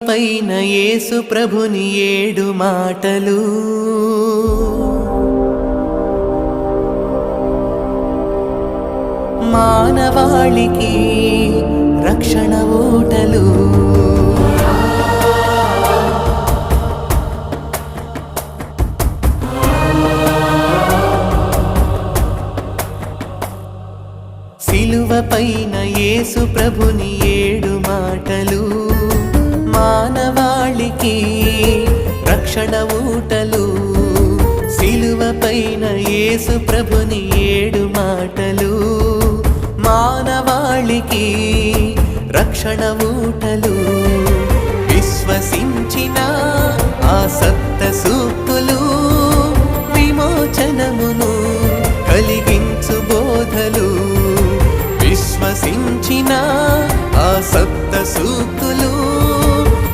పైన యేసు ప్రభుని ఏడు మాటలు. మానవాళికి రక్షణ ఓటలు. సిలువ పైన యేసు ప్రభుని ఏడు క్షణమూటలు సిలువ పైన ఏసు ప్రభుని ఏడు మాటలు మానవాళికి రక్షణ ఊటలు విశ్వసించిన ఆ సప్త సూక్తులు విమోచనమును కలిగించు బోధలు. విశ్వసించినా